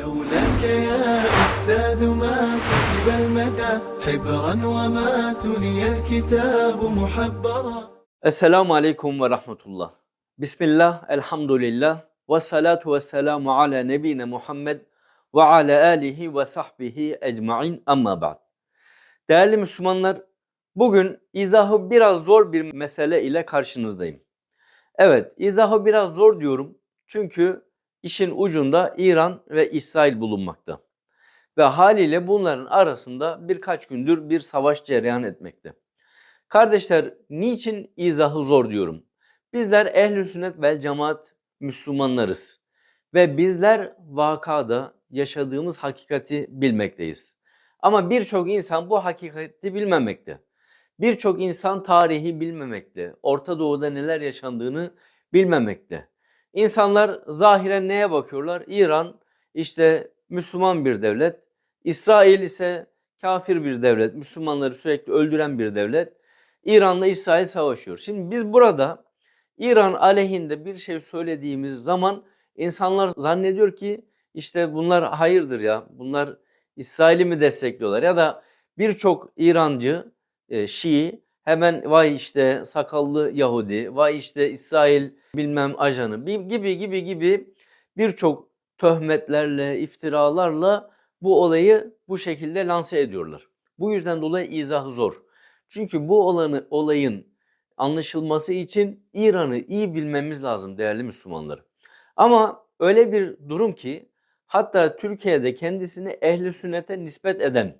لولاك يا أستاذ ما سكب المدى حبرا وما تلي الكتاب محبرا Esselamu Aleyküm ve Rahmetullah. Bismillah, elhamdülillah, ve salatu ve selamu ala nebine Muhammed ve ala alihi ve sahbihi ecmain amma ba'd. Değerli Müslümanlar, bugün izahı biraz zor bir mesele ile karşınızdayım. Evet, izahı biraz zor diyorum çünkü işin ucunda İran ve İsrail bulunmakta. Ve haliyle bunların arasında birkaç gündür bir savaş cereyan etmekte. Kardeşler niçin izahı zor diyorum? Bizler ehl sünnet vel cemaat Müslümanlarız. Ve bizler vakada yaşadığımız hakikati bilmekteyiz. Ama birçok insan bu hakikati bilmemekte. Birçok insan tarihi bilmemekte. Orta Doğu'da neler yaşandığını bilmemekte. İnsanlar zahiren neye bakıyorlar? İran işte Müslüman bir devlet. İsrail ise kafir bir devlet. Müslümanları sürekli öldüren bir devlet. İran'la İsrail savaşıyor. Şimdi biz burada İran aleyhinde bir şey söylediğimiz zaman insanlar zannediyor ki işte bunlar hayırdır ya. Bunlar İsrail'i mi destekliyorlar ya da birçok İrancı e, Şii hemen vay işte sakallı Yahudi, vay işte İsrail bilmem ajanı bi- gibi gibi gibi birçok töhmetlerle, iftiralarla bu olayı bu şekilde lanse ediyorlar. Bu yüzden dolayı izahı zor. Çünkü bu olanı, olayın anlaşılması için İran'ı iyi bilmemiz lazım değerli Müslümanlar. Ama öyle bir durum ki hatta Türkiye'de kendisini ehli sünnete nispet eden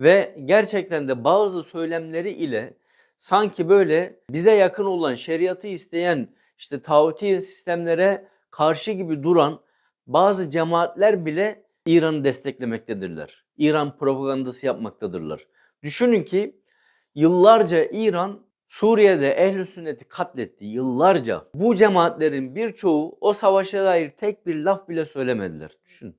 ve gerçekten de bazı söylemleri ile sanki böyle bize yakın olan şeriatı isteyen işte tağuti sistemlere karşı gibi duran bazı cemaatler bile İran'ı desteklemektedirler. İran propagandası yapmaktadırlar. Düşünün ki yıllarca İran Suriye'de ehl sünneti katletti yıllarca. Bu cemaatlerin birçoğu o savaşa dair tek bir laf bile söylemediler. Düşün.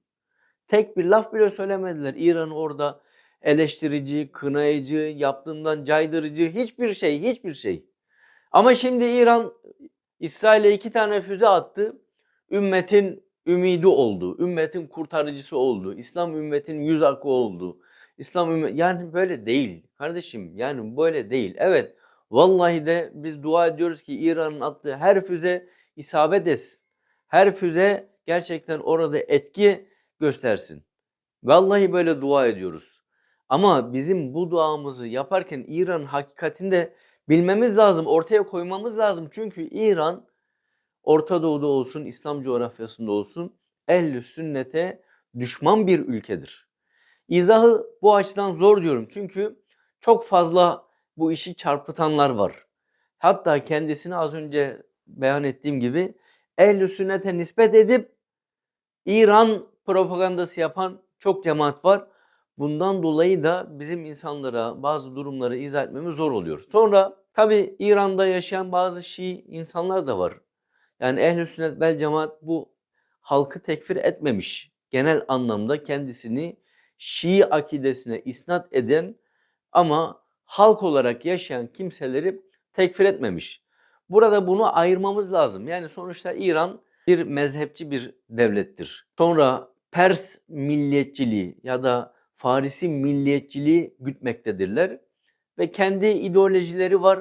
Tek bir laf bile söylemediler. İran'ı orada eleştirici, kınayıcı, yaptığından caydırıcı hiçbir şey, hiçbir şey. Ama şimdi İran İsrail'e iki tane füze attı. Ümmetin ümidi oldu. Ümmetin kurtarıcısı oldu. İslam ümmetinin yüz akı oldu. İslam ümmet yani böyle değil kardeşim. Yani böyle değil. Evet vallahi de biz dua ediyoruz ki İran'ın attığı her füze isabet etsin. Her füze gerçekten orada etki göstersin. Vallahi böyle dua ediyoruz. Ama bizim bu duamızı yaparken İran'ın hakikatinde bilmemiz lazım, ortaya koymamız lazım. Çünkü İran Orta Doğu'da olsun, İslam coğrafyasında olsun ehl sünnete düşman bir ülkedir. İzahı bu açıdan zor diyorum. Çünkü çok fazla bu işi çarpıtanlar var. Hatta kendisini az önce beyan ettiğim gibi ehl sünnete nispet edip İran propagandası yapan çok cemaat var. Bundan dolayı da bizim insanlara bazı durumları izah etmemiz zor oluyor. Sonra tabi İran'da yaşayan bazı Şii insanlar da var. Yani ehl sünnet vel cemaat bu halkı tekfir etmemiş. Genel anlamda kendisini Şii akidesine isnat eden ama halk olarak yaşayan kimseleri tekfir etmemiş. Burada bunu ayırmamız lazım. Yani sonuçta İran bir mezhepçi bir devlettir. Sonra Pers milliyetçiliği ya da Farisi milliyetçiliği gütmektedirler. Ve kendi ideolojileri var,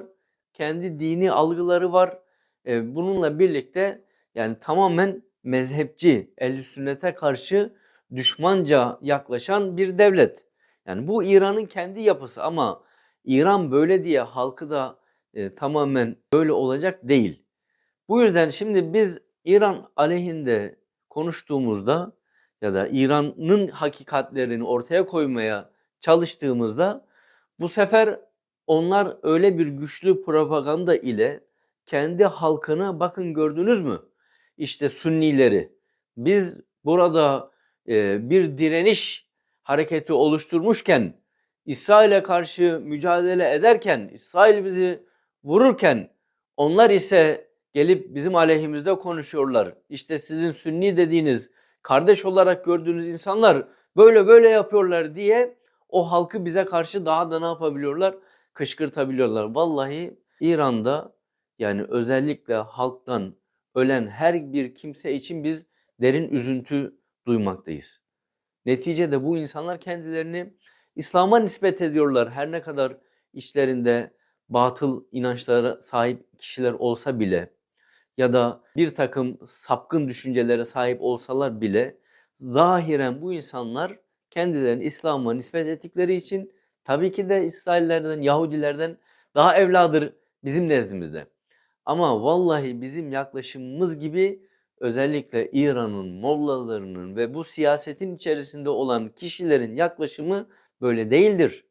kendi dini algıları var. E, bununla birlikte yani tamamen mezhepçi, ehl sünnete karşı düşmanca yaklaşan bir devlet. Yani bu İran'ın kendi yapısı ama İran böyle diye halkı da e, tamamen böyle olacak değil. Bu yüzden şimdi biz İran aleyhinde konuştuğumuzda ya da İran'ın hakikatlerini ortaya koymaya çalıştığımızda bu sefer onlar öyle bir güçlü propaganda ile kendi halkını bakın gördünüz mü? İşte Sünnileri. Biz burada e, bir direniş hareketi oluşturmuşken İsrail'e karşı mücadele ederken, İsrail bizi vururken onlar ise gelip bizim aleyhimizde konuşuyorlar. İşte sizin Sünni dediğiniz, kardeş olarak gördüğünüz insanlar böyle böyle yapıyorlar diye o halkı bize karşı daha da ne yapabiliyorlar? Kışkırtabiliyorlar. Vallahi İran'da yani özellikle halktan ölen her bir kimse için biz derin üzüntü duymaktayız. Neticede bu insanlar kendilerini İslam'a nispet ediyorlar. Her ne kadar içlerinde batıl inançlara sahip kişiler olsa bile ya da bir takım sapkın düşüncelere sahip olsalar bile zahiren bu insanlar kendilerini İslam'a nispet ettikleri için tabii ki de İsraillerden, Yahudilerden daha evladır bizim nezdimizde. Ama vallahi bizim yaklaşımımız gibi özellikle İran'ın mollalarının ve bu siyasetin içerisinde olan kişilerin yaklaşımı böyle değildir.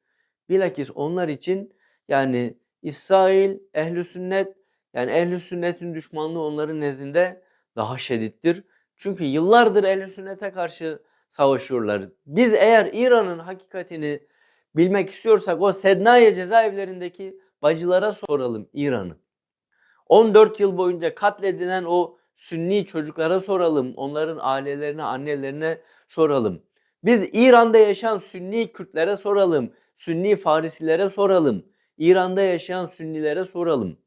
Bilakis onlar için yani İsrail, ehli sünnet yani ehli sünnetin düşmanlığı onların nezdinde daha şiddettir. Çünkü yıllardır ehli sünnete karşı savaşıyorlar. Biz eğer İran'ın hakikatini bilmek istiyorsak o Sednaya cezaevlerindeki bacılara soralım İran'ı. 14 yıl boyunca katledilen o Sünni çocuklara soralım. Onların ailelerine, annelerine soralım. Biz İran'da yaşayan Sünni Kürtlere soralım. Sünni Farisilere soralım. İran'da yaşayan Sünnilere soralım.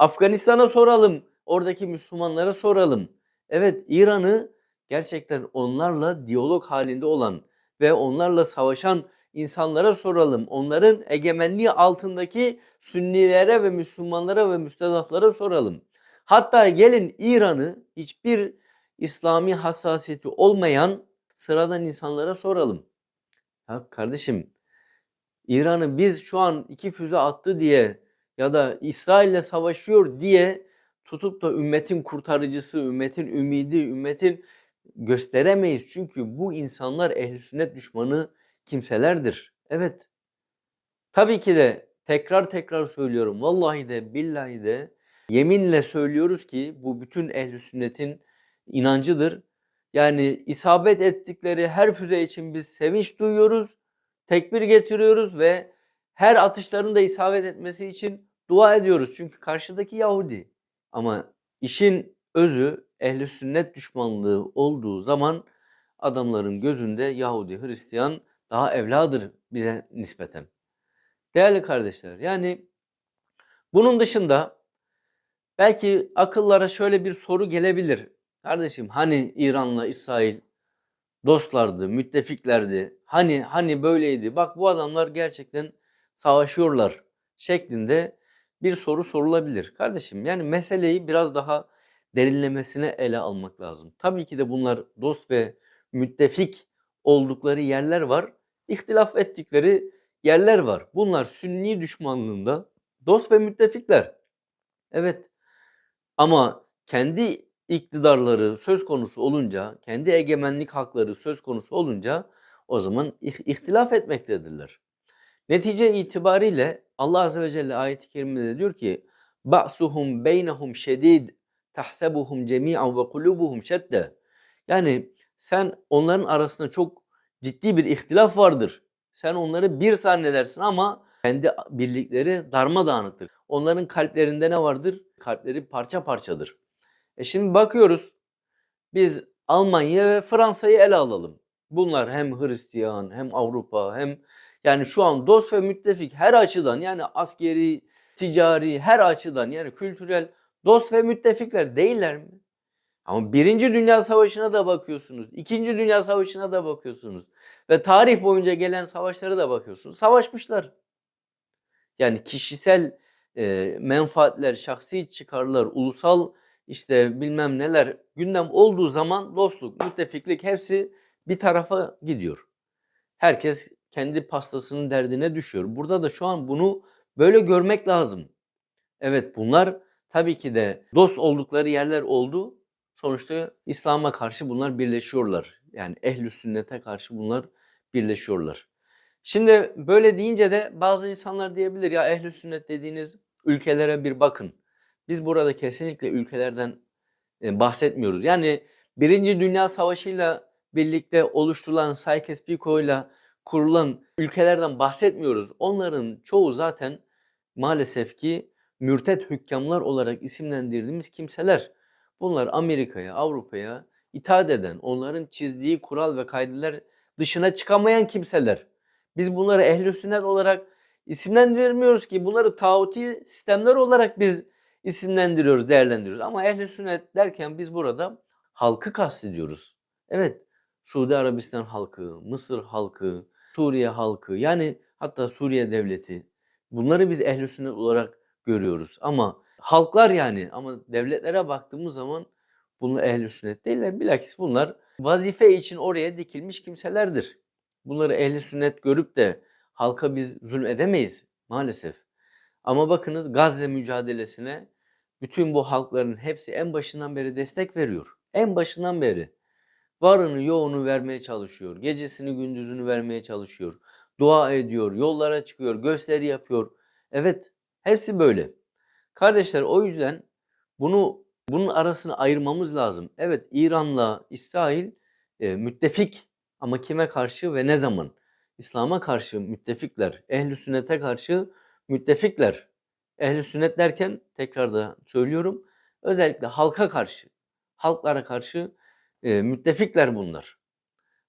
Afganistan'a soralım. Oradaki Müslümanlara soralım. Evet İran'ı gerçekten onlarla diyalog halinde olan ve onlarla savaşan insanlara soralım. Onların egemenliği altındaki Sünnilere ve Müslümanlara ve müstedaflara soralım. Hatta gelin İran'ı hiçbir İslami hassasiyeti olmayan sıradan insanlara soralım. Ya kardeşim İran'ı biz şu an iki füze attı diye ya da İsrail'le savaşıyor diye tutup da ümmetin kurtarıcısı, ümmetin ümidi, ümmetin gösteremeyiz. Çünkü bu insanlar ehl sünnet düşmanı kimselerdir. Evet. Tabii ki de tekrar tekrar söylüyorum. Vallahi de billahi de yeminle söylüyoruz ki bu bütün ehl sünnetin inancıdır. Yani isabet ettikleri her füze için biz sevinç duyuyoruz, tekbir getiriyoruz ve her atışların da isabet etmesi için dua ediyoruz. Çünkü karşıdaki Yahudi. Ama işin özü ehli sünnet düşmanlığı olduğu zaman adamların gözünde Yahudi, Hristiyan daha evladır bize nispeten. Değerli kardeşler yani bunun dışında belki akıllara şöyle bir soru gelebilir. Kardeşim hani İran'la İsrail dostlardı, müttefiklerdi. Hani hani böyleydi. Bak bu adamlar gerçekten savaşıyorlar şeklinde bir soru sorulabilir. Kardeşim yani meseleyi biraz daha derinlemesine ele almak lazım. Tabii ki de bunlar dost ve müttefik oldukları yerler var. İhtilaf ettikleri yerler var. Bunlar sünni düşmanlığında dost ve müttefikler. Evet. Ama kendi iktidarları söz konusu olunca, kendi egemenlik hakları söz konusu olunca o zaman ihtilaf etmektedirler. Netice itibariyle Allah Azze ve Celle ayet-i kerimede diyor ki ba'suhum beynehum şedid tahsebuhum cemi'an ve kulubuhum şedde. Yani sen onların arasında çok ciddi bir ihtilaf vardır. Sen onları bir zannedersin ama kendi birlikleri darmadağınıktır. Onların kalplerinde ne vardır? Kalpleri parça parçadır. E şimdi bakıyoruz biz Almanya ve Fransa'yı ele alalım. Bunlar hem Hristiyan hem Avrupa hem yani şu an dost ve müttefik her açıdan yani askeri, ticari her açıdan yani kültürel dost ve müttefikler değiller mi? Ama Birinci Dünya Savaşı'na da bakıyorsunuz. İkinci Dünya Savaşı'na da bakıyorsunuz. Ve tarih boyunca gelen savaşlara da bakıyorsunuz. Savaşmışlar. Yani kişisel e, menfaatler, şahsi çıkarlar, ulusal işte bilmem neler gündem olduğu zaman dostluk, müttefiklik hepsi bir tarafa gidiyor. Herkes kendi pastasının derdine düşüyor. Burada da şu an bunu böyle görmek lazım. Evet bunlar tabii ki de dost oldukları yerler oldu. Sonuçta İslam'a karşı bunlar birleşiyorlar. Yani ehl sünnete karşı bunlar birleşiyorlar. Şimdi böyle deyince de bazı insanlar diyebilir ya ehl sünnet dediğiniz ülkelere bir bakın. Biz burada kesinlikle ülkelerden e, bahsetmiyoruz. Yani Birinci Dünya Savaşı'yla birlikte oluşturulan Sykes-Picot ile kurulan ülkelerden bahsetmiyoruz. Onların çoğu zaten maalesef ki mürtet hükkamlar olarak isimlendirdiğimiz kimseler. Bunlar Amerika'ya, Avrupa'ya itaat eden, onların çizdiği kural ve kaideler dışına çıkamayan kimseler. Biz bunları ehl sünnet olarak isimlendirmiyoruz ki bunları tağuti sistemler olarak biz isimlendiriyoruz, değerlendiriyoruz. Ama ehl sünnet derken biz burada halkı kastediyoruz. Evet, Suudi Arabistan halkı, Mısır halkı, Suriye halkı yani hatta Suriye devleti bunları biz ehl sünnet olarak görüyoruz. Ama halklar yani ama devletlere baktığımız zaman bunlar ehl sünnet değiller. Bilakis bunlar vazife için oraya dikilmiş kimselerdir. Bunları ehl sünnet görüp de halka biz zulmedemeyiz maalesef. Ama bakınız Gazze mücadelesine bütün bu halkların hepsi en başından beri destek veriyor. En başından beri. Varını yoğunu vermeye çalışıyor. Gecesini gündüzünü vermeye çalışıyor. Dua ediyor, yollara çıkıyor, gösteri yapıyor. Evet, hepsi böyle. Kardeşler o yüzden bunu bunun arasını ayırmamız lazım. Evet, İran'la İsrail e, müttefik ama kime karşı ve ne zaman? İslam'a karşı müttefikler, ehli sünnete karşı müttefikler. Ehli sünnet derken tekrar da söylüyorum özellikle halka karşı, halklara karşı e, müttefikler bunlar.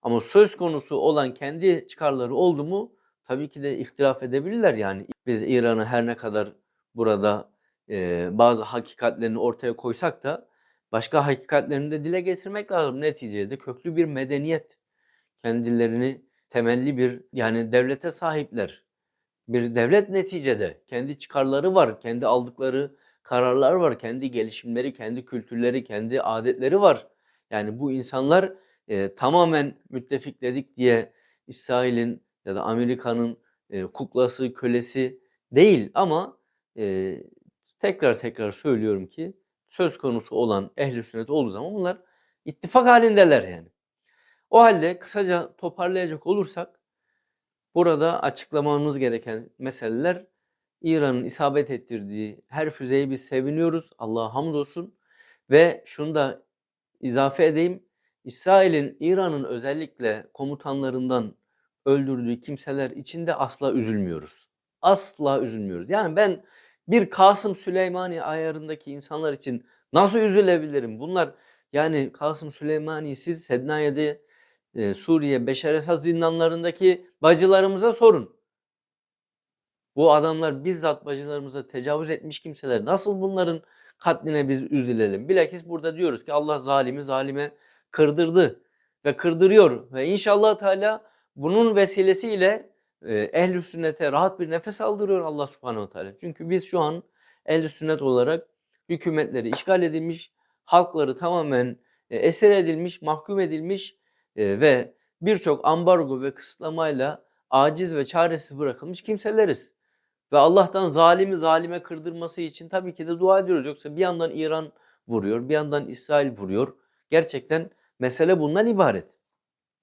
Ama söz konusu olan kendi çıkarları oldu mu tabii ki de ihtilaf edebilirler yani. Biz İran'ı her ne kadar burada e, bazı hakikatlerini ortaya koysak da başka hakikatlerini de dile getirmek lazım. Neticede köklü bir medeniyet. Kendilerini temelli bir yani devlete sahipler. Bir devlet neticede kendi çıkarları var, kendi aldıkları kararlar var, kendi gelişimleri, kendi kültürleri, kendi adetleri var. Yani bu insanlar e, tamamen müttefikledik diye İsrail'in ya da Amerika'nın e, kuklası, kölesi değil ama e, tekrar tekrar söylüyorum ki söz konusu olan ehli sünnet olduğu zaman bunlar ittifak halindeler yani. O halde kısaca toparlayacak olursak burada açıklamamız gereken meseleler İran'ın isabet ettirdiği her füzeyi biz seviniyoruz. Allah'a hamdolsun. Ve şunu da izafe edeyim. İsrail'in İran'ın özellikle komutanlarından öldürdüğü kimseler için de asla üzülmüyoruz. Asla üzülmüyoruz. Yani ben bir Kasım Süleymani ayarındaki insanlar için nasıl üzülebilirim? Bunlar yani Kasım Süleymani siz Sednaye'de e, Suriye Beşer Esad zindanlarındaki bacılarımıza sorun. Bu adamlar bizzat bacılarımıza tecavüz etmiş kimseler. Nasıl bunların katline biz üzülelim? Bilakis burada diyoruz ki Allah zalimi zalime kırdırdı ve kırdırıyor ve inşallah Teala bunun vesilesiyle e, ehl sünnete rahat bir nefes aldırıyor Allah Subhanahu Teala. Çünkü biz şu an ehl sünnet olarak hükümetleri işgal edilmiş, halkları tamamen e, esir edilmiş, mahkum edilmiş e, ve birçok ambargo ve kısıtlamayla aciz ve çaresiz bırakılmış kimseleriz. Ve Allah'tan zalimi zalime kırdırması için tabii ki de dua ediyoruz. Yoksa bir yandan İran vuruyor, bir yandan İsrail vuruyor. Gerçekten mesele bundan ibaret.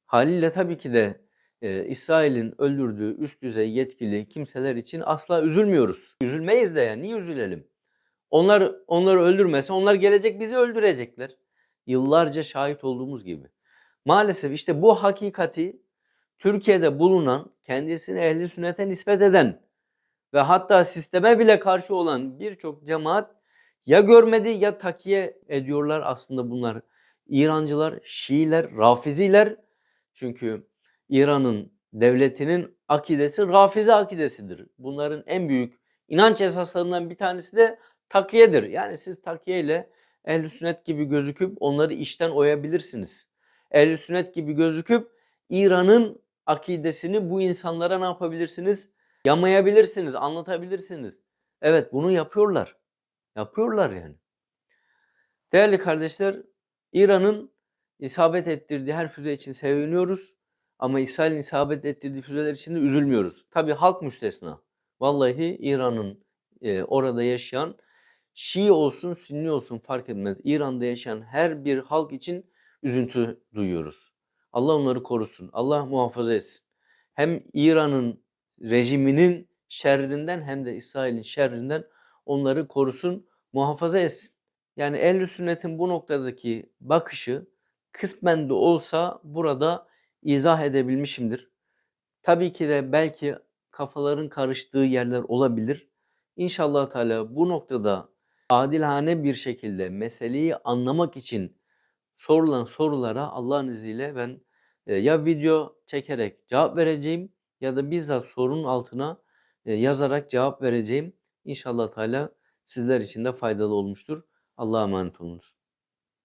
Haliyle tabii ki de e, İsrail'in öldürdüğü üst düzey yetkili kimseler için asla üzülmüyoruz. Üzülmeyiz de yani niye üzülelim? Onlar onları öldürmese onlar gelecek bizi öldürecekler. Yıllarca şahit olduğumuz gibi. Maalesef işte bu hakikati Türkiye'de bulunan kendisini ehli sünnete nispet eden ve hatta sisteme bile karşı olan birçok cemaat ya görmedi ya takiye ediyorlar aslında bunlar. İrancılar, Şiiler, Rafiziler. Çünkü İran'ın devletinin akidesi Rafizi akidesidir. Bunların en büyük inanç esaslarından bir tanesi de takiyedir. Yani siz takiye ile ehl sünnet gibi gözüküp onları işten oyabilirsiniz. ehl sünnet gibi gözüküp İran'ın akidesini bu insanlara ne yapabilirsiniz? Yamayabilirsiniz, anlatabilirsiniz. Evet bunu yapıyorlar. Yapıyorlar yani. Değerli kardeşler, İran'ın isabet ettirdiği her füze için seviniyoruz. Ama İsrail'in isabet ettirdiği füzeler için de üzülmüyoruz. Tabi halk müstesna. Vallahi İran'ın e, orada yaşayan Şii olsun, Sünni olsun fark etmez. İran'da yaşayan her bir halk için üzüntü duyuyoruz. Allah onları korusun. Allah muhafaza etsin. Hem İran'ın rejiminin şerrinden hem de İsrail'in şerrinden onları korusun, muhafaza etsin. Yani ehl sünnetin bu noktadaki bakışı kısmen de olsa burada izah edebilmişimdir. Tabii ki de belki kafaların karıştığı yerler olabilir. İnşallah Teala bu noktada adilhane bir şekilde meseleyi anlamak için sorulan sorulara Allah'ın izniyle ben e, ya video çekerek cevap vereceğim ya da bizzat sorunun altına e, yazarak cevap vereceğim. İnşallah Teala sizler için de faydalı olmuştur. Allah'a emanet olunuz.